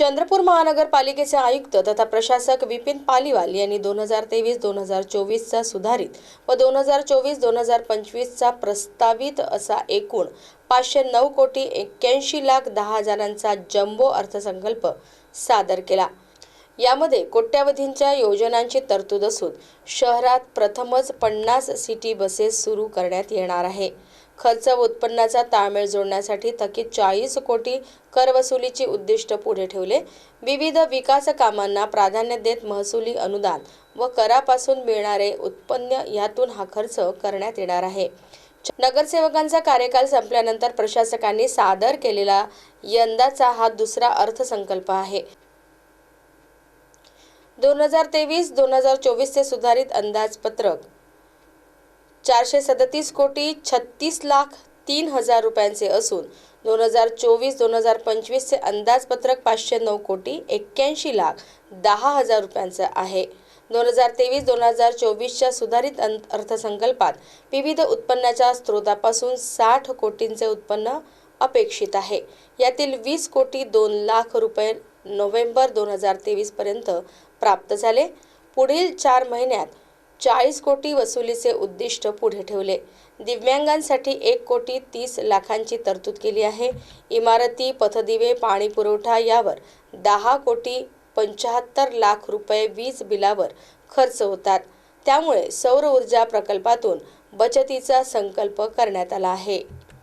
चंद्रपूर महानगरपालिकेचे आयुक्त तथा प्रशासक विपिन पालिवाल यांनी दोन हजार तेवीस दोन हजार चोवीसचा सुधारित व दोन हजार चोवीस दोन हजार पंचवीसचा प्रस्तावित असा एकूण पाचशे नऊ कोटी एक्क्याऐंशी लाख दहा हजारांचा जम्बो अर्थसंकल्प सादर केला. यामध्ये कोट्यावधींच्या योजनांची तरतूद असून शहरात प्रथमच पन्नास सिटी बसेस सुरू करण्यात येणार आहे. खर्च व उत्पन्नाचा ताळमेळ जोडण्यासाठी थकीत चाळीस कोटी करवसुलीची उद्दिष्ट पुढे ठेवले. विविध विकास कामांना प्राधान्य देत महसुली अनुदान व करापासून मिळणारे उत्पन्न यातून हा खर्च करण्यात येणार आहे. नगरसेवकांचा कार्यकाल संपल्यानंतर प्रशासकांनी सादर केलेला यंदाचा हा दुसरा अर्थसंकल्प आहे. दोन हजार तेवीस दोन हजार चोवीसचे सुधारित अंदाजपत्रक. चारशे सदतीस कोटी छत्तीस लाख तीन हजार रुपयांचे असून दोन हजार चोवीस दोन हजार पंचवीसचे अंदाजपत्रक पाचशे नऊ कोटी एक्क्याऐंशी लाख दहा हजार रुपयांचं आहे. दोन हजार तेवीस दोन हजार चोवीसच्या सुधारित अं- अर्थसंकल्पात विविध उत्पन्नाच्या स्रोतापासून साठ कोटींचे उत्पन्न अपेक्षित आहे. यातील वीस कोटी दोन लाख रुपये नोव्हेंबर दोन हजार तेवीसपर्यंत प्राप्त झाले. पुढील चार महिन्यात चाळीस कोटी वसुलीचे उद्दिष्ट पुढे ठेवले. दिव्यांगांसाठी एक कोटी तीस लाखांची तरतूद केली आहे. इमारती पथदिवे पाणी पुरवठा यावर दहा कोटी पंच्याहत्तर लाख रुपये वीज बिलावर खर्च होतात. त्यामुळे सौर ऊर्जा प्रकल्पातून बचतीचा संकल्प करण्यात आला आहे.